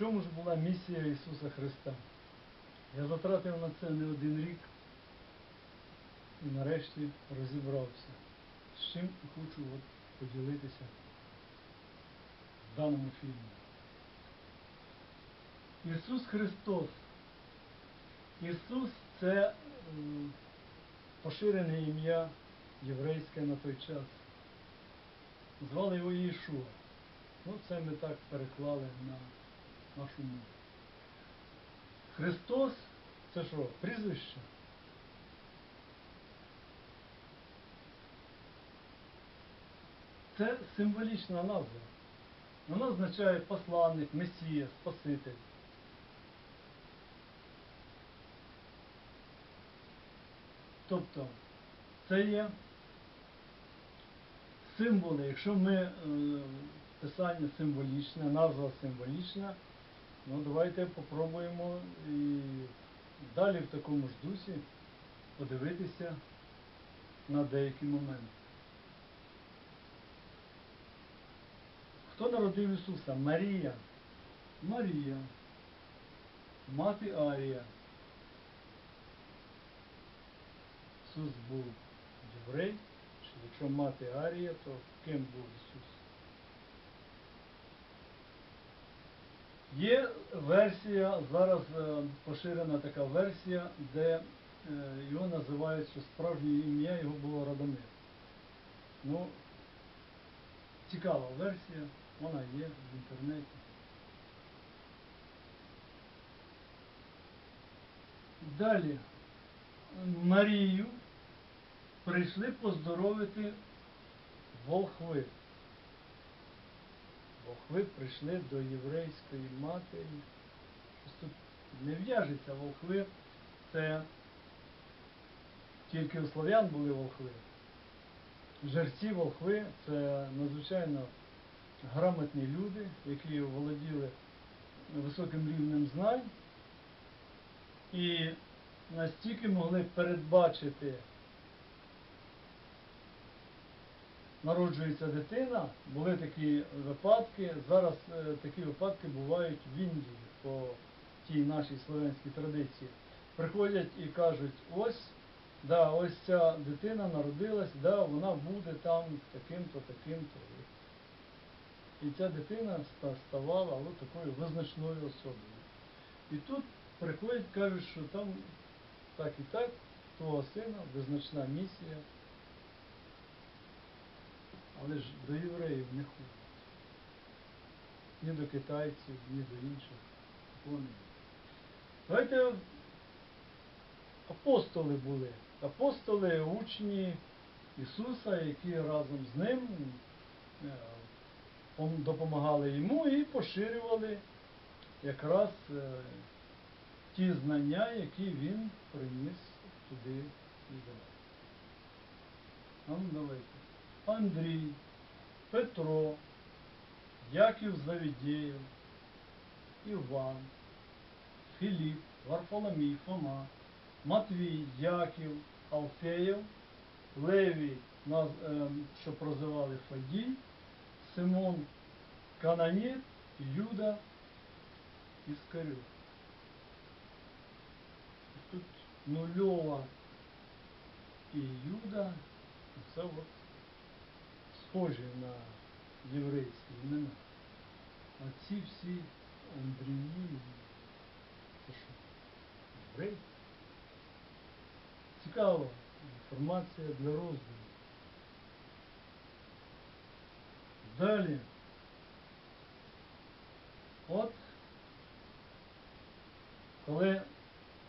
чому ж була місія Ісуса Христа? Я затратив на це не один рік і нарешті розібрався, з чим хочу от поділитися в даному фільмі. Ісус Христос. Ісус це поширене ім'я єврейське на той час. Звали його Єшуа. Ну, це ми так переклали на нашу. Христос це що, прізвище? Це символічна назва. Вона означає посланник, месія, спаситель. Тобто це є символи. Якщо ми е, писання символічне, назва символічна, ну давайте попробуємо і далі в такому ж дусі подивитися на деякі моменти. Хто народив Ісуса? Марія. Марія. Мати Арія. Ісус був єврей, якщо мати Арія, то ким був Ісус? Є версія, зараз е, поширена така версія, де е, його називають, що справжнє ім'я його було Радомир. Ну, цікава версія, вона є в інтернеті. Далі Марію прийшли поздоровити волхви. Волхви прийшли до єврейської матері. Щось тут не в'яжеться волхви. Це тільки у слов'ян були волхви. Жерці волхви це надзвичайно грамотні люди, які володіли високим рівнем знань і настільки могли передбачити, народжується дитина, були такі випадки, зараз е, такі випадки бувають в Індії по тій нашій слов'янській традиції. Приходять і кажуть, ось, да, ось ця дитина народилась, да, вона буде там таким-то, таким-то. І ця дитина ставала от такою визначною особою. І тут приходять, кажуть, що там так і так, твого сина, визначна місія. Але ж до євреїв не ходять. Ні до китайців, ні до інших. Такого. Давайте апостоли були. Апостоли, учні Ісуса, які разом з ним е, допомагали йому і поширювали якраз е, ті знання, які він приніс туди і дав. Ну давайте. Андрій, Петро, Яків Завідєєв, Іван, Філіп, Варфоломій, Фома, Матвій, Яків, Алфеєв, Левій, ем, що прозивали Фадій, Симон Кананіт, Юда Іскарю. Тут нульова і Юда, це от схожі на єврейські імена. А ці всі Андрії, це що, єврей? Цікава інформація для роздуму. Далі. От, коли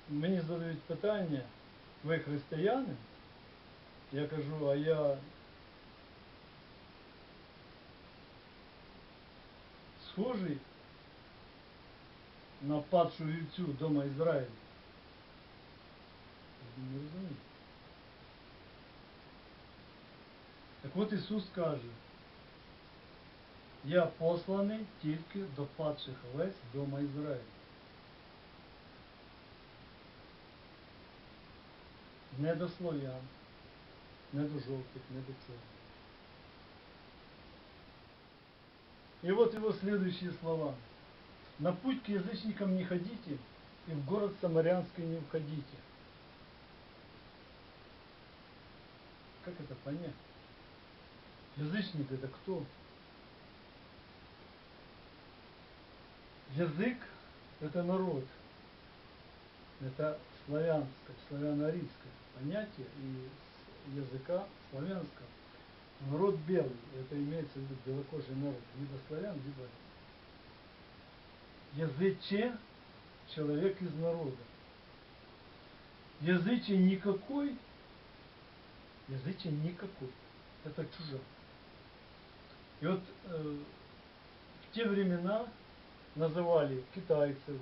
мені задають питання, ви християни, я кажу, а я схожий на падшу вівцю дома Ізраїля. Не розумію. Так от Ісус каже, я посланий тільки до падших овець дома Ізраїля. Не до слов'ян, не до жовтих, не до чого. І от його слідуючі слова. На путь к язычникам не ходите, и в город Самарянский не входите. Как это понять? Язычник это кто? Язык – это народ. Это славянское, славяно-арийское понятие и языка славянского. Народ белый, это имеется в виду белокожий народ, либо славян, либо языче – человек из народа. Языче никакой, языче никакой, это чужак. И вот э, в те времена называли китайцев,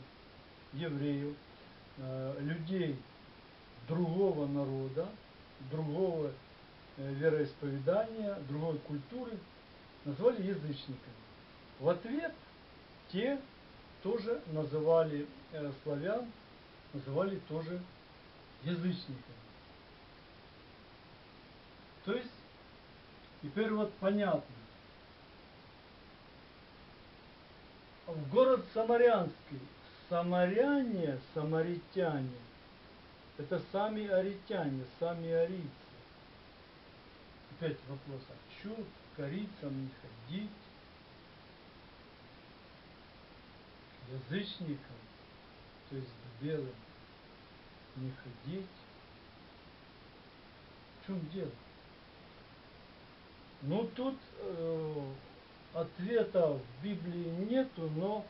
евреев, э, людей другого народа, другого вероисповедания, другой культуры, назвали язычниками. В ответ те тоже называли э, славян, называли тоже язычниками. То есть, теперь вот понятно, в город Самарянский. Самаряне, самаритяне, это сами аритяне, сами арийцы. Опять вопрос, а что к арийцам не ходить? Язычникам, то есть белым, не ходить? В чем дело? Ну тут э, ответа в Библии нету, но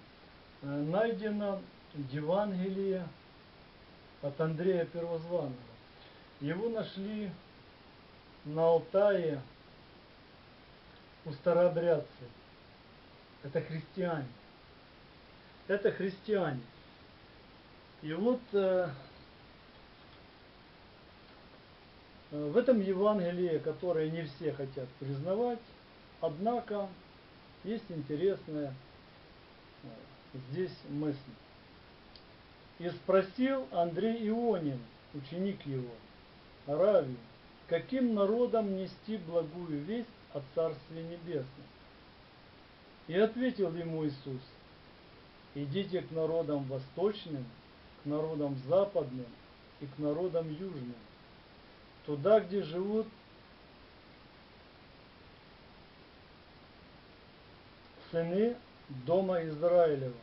э, найдено Евангелие от Андрея Первозванного. Его нашли на Алтае у старообрядцев. Это христиане. Это христиане. И вот э, в этом Евангелии, которое не все хотят признавать, однако есть интересная э, здесь мысль. И спросил Андрей Ионин, ученик его, Аравию, каким народом нести благую весть о Царстве Небесном? И ответил ему Иисус, идите к народам восточным, к народам западным и к народам южным, туда, где живут сыны дома Израилева.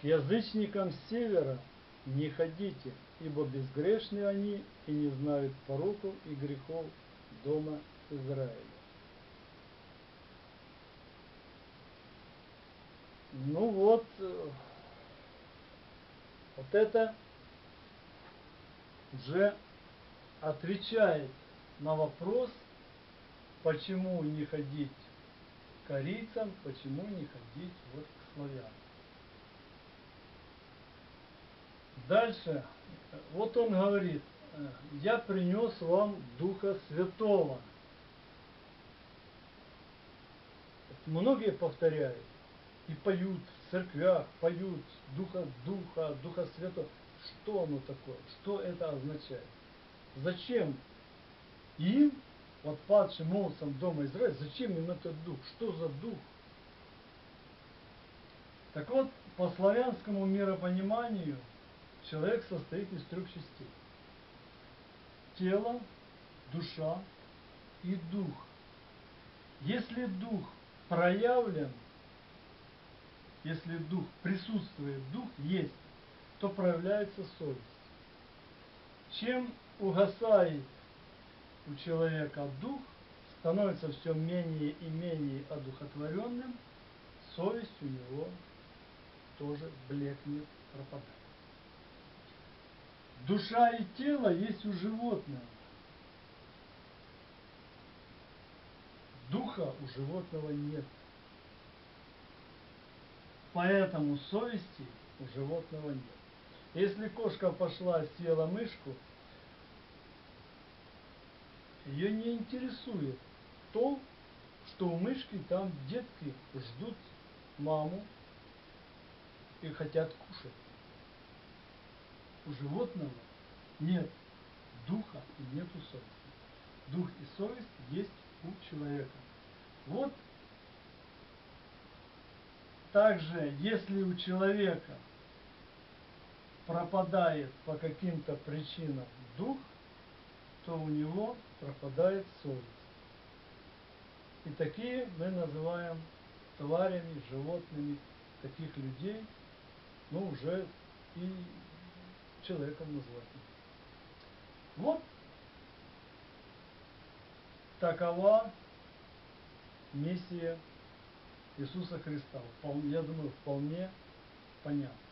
К язычникам севера не ходите, ибо безгрешны они и не знают пороков и грехов дома Израиля. Ну вот, э, вот это уже отвечает на вопрос, почему не ходить корейцам, почему не ходить вот к славянам. Дальше, вот он говорит, я принес вам Духа Святого. Многие повторяют и поют в церквях, поют Духа Духа, Духа Святого. Что оно такое? Что это означает? Зачем им вот падшим молодцам дома Израиля, зачем им этот дух? Что за дух? Так вот, по славянскому миропониманию человек состоит из трех частей. Тело, душа и дух. Если дух проявлен, если дух присутствует, дух есть, то проявляется совесть. Чем угасает у человека дух становится все менее и менее одухотворенным, совесть у него тоже блекнет, пропадает. Душа и тело есть у животного. Духа у животного нет. Поэтому совести у животного нет. Если кошка пошла, съела мышку, ее не интересует то, что у мышки там детки ждут маму и хотят кушать. У животного нет духа и нету совести. Дух и совесть есть у человека. Вот также, если у человека пропадает по каким-то причинам дух, то у него пропадает совесть. И такие мы называем тварями, животными, таких людей, ну, уже и человеком назвать. Вот такова миссия Иисуса Христа. Я думаю, вполне понятно.